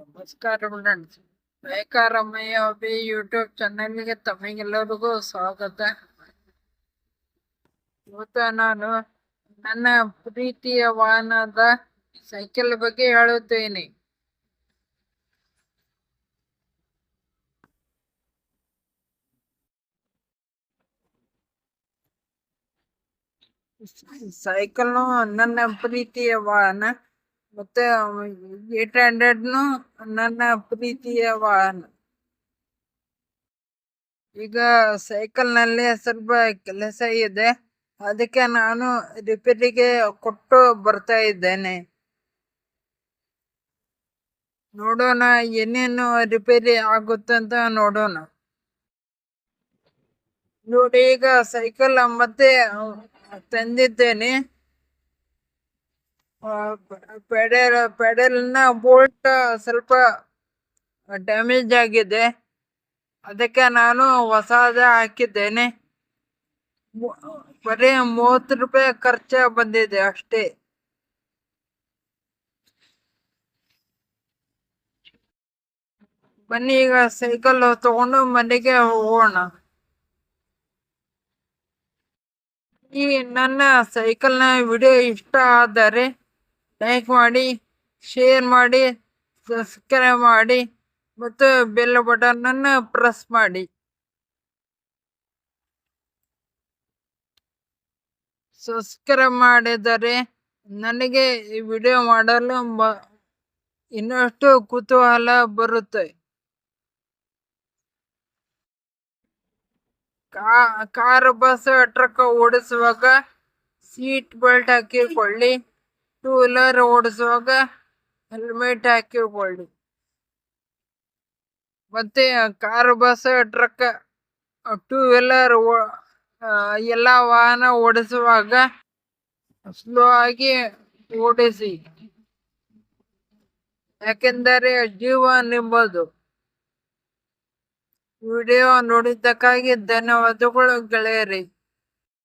ನಮಸ್ಕಾರ friends ಬೇಕಾರಮ್ಮಯ್ಯ Abhi YouTube ಚಾನಲ್ಗೆ ತಮಗೆಲ್ಲರಿಗೂ ಸ್ವಾಗತ. ಇವತ್ತು ನಾನು ನನ್ನ ಪ್ರೀತಿಯ ವಾಹನದ ಸೈಕಲ್ ಬಗ್ಗೆ ಹೇಳುತ್ತೇನೆ. ಸೈಕಲ್ ನನ್ನ ಪ್ರೀತಿಯ ವಾಹನ. ಮತ್ತೆ ಏಟ್ ಹಂಡ್ರೆಡ್ನು ನನ್ನ ಪ್ರೀತಿಯ ವಾಹನ. ಈಗ ಸೈಕಲ್ನಲ್ಲಿ ಸ್ವಲ್ಪ ಕೆಲಸ ಇದೆ. ಅದಕ್ಕೆ ನಾನು ರಿಪೇರಿಗೆ ಕೊಟ್ಟು ಬರ್ತಾ ಇದ್ದೇನೆ. ನೋಡೋಣ ಏನೇನು ರಿಪೇರಿ ಆಗುತ್ತೆ ಅಂತ ನೋಡೋಣ. ನೋಡಿ ಈಗ ಸೈಕಲ್ ಮತ್ತೆ ತಂದಿದ್ದೇನೆ. ಪೆಡಲ್ ಪೆಡಲ್ನ ಬೋಲ್ಟ್ ಸ್ವಲ್ಪ ಡ್ಯಾಮೇಜ್ ಆಗಿದೆ. ಅದಕ್ಕೆ ನಾನು ಹೊಸದೇ ಹಾಕಿದ್ದೇನೆ. ಬರೀ ಮೂವತ್ತು ರೂಪಾಯಿ ಖರ್ಚ ಬಂದಿದೆ ಅಷ್ಟೇ. ಬನ್ನಿ, ಈಗ ಸೈಕಲ್ ತಗೊಂಡು ಮನೆಗೆ ಹೋಗೋಣ. ಈ ನನ್ನ ಸೈಕಲ್ನ ವಿಡಿಯೋ ಇಷ್ಟ ಆದರೆ ಲೈಕ್ ಮಾಡಿ ಶೇರ್ ಮಾಡಿ ಸಬ್ಸ್ಕ್ರೈಬ್ ಮಾಡಿ ಮತ್ತು ಬೆಲ್ ಬಟನನ್ನು ಪ್ರೆಸ್ ಮಾಡಿ. ಸಬ್ಸ್ಕ್ರೈಬ್ ಮಾಡಿದರೆ ನನಗೆ ಈ ವಿಡಿಯೋ ಮಾಡಲು ಇನ್ನಷ್ಟು ಕುತೂಹಲ ಬರುತ್ತೆ. ಕಾರ್ ಬಸ್ ಟ್ರಕ್ ಓಡಿಸುವಾಗ ಸೀಟ್ ಬೆಲ್ಟ್ ಹಾಕಿಕೊಳ್ಳಿ. ಟೂ ವೀಲರ್ ಓಡಿಸುವಾಗ ಹೆಲ್ಮೆಟ್ ಹಾಕಿಕೊಳ್ಳಿ ಮತ್ತೆ car bus truck two wheeler ಎಲ್ಲ ವಾಹನ ಓಡಿಸುವಾಗ ಸ್ಲೋ ಆಗಿ ಓಡಿಸಿ. ಯಾಕೆಂದರೆ ಜೀವ ನಿಮ್ಮದು ವಿಡಿಯೋ ನೋಡಿದ್ದಕ್ಕಾಗಿ ಧನ್ಯವಾದಗಳು ಗೆಳೆಯರಿ.